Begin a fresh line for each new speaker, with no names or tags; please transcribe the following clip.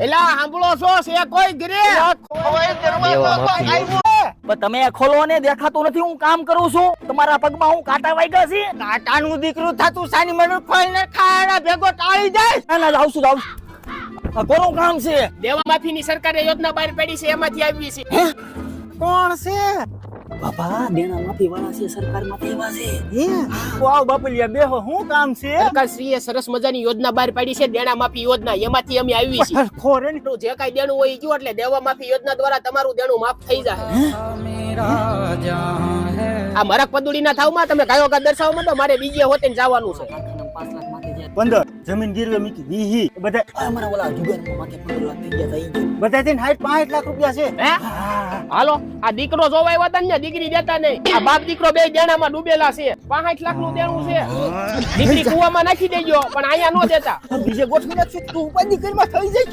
એલા સાંભળો છો છે કોઈ
પણ તમે ખોલો ને દેખાતું નથી હું કામ કરું છું. તમારા પગમાં હું કાંટા વાગ્યા છે?
કાંટાનું દીકરું થતું સાની મનું ખોઈને ખાડા ભેગો ટાળી જાય.
ના ના આવશું આવશું કોનું કામ છે?
દેવા માફીની સરકારે યોજના બહાર પાડી છે એમાંથી આવી છે.
કોણ છે?
બાપા દેણા માફી વાળા છે સરકાર માફી એવા છે.
વાવ બાપલિયા બેહો હું કામ છે?
સરકારશ્રીએ સરસ મજાની યોજના બહાર પાડી છે દેણા માફી યોજના. એમાંથી અમે આવી છે
ખોરણ ને
જે કાઈ દેણું હોય ઈ ગયું એટલે દેવા માફી યોજના દ્વારા તમારું દેણું માફ થઈ જાય. આ મરક પદુડીના થાવમાં તમે કયો કા દર્શાવો માંડો? મારે બીજે હોતે જવાનું છે.
પંદર. જમીન ગીરવે મૂકી. વીહી બધા
અમારા ઓલા જુગારમાં માથે પંદર લાખ થઈ ગયા થઈ ગયા.
બધા થઈને હાઈટ પાંચ લાખ રૂપિયા છે.
હે. હાલો આ દીકરો જોવા આવ્યા ને દીકરી દેતા નહીં. આ બાપ દીકરો બે દેણામાં ડૂબેલા છે. પાંચ લાખનું દેણું છે. દીકરી કુવામાં નાખી દેજો પણ અહીંયા નો દેતા.
બીજે ગોઠવી નાખશું તું ઉપાધિ કરીમાં થઈ જાય.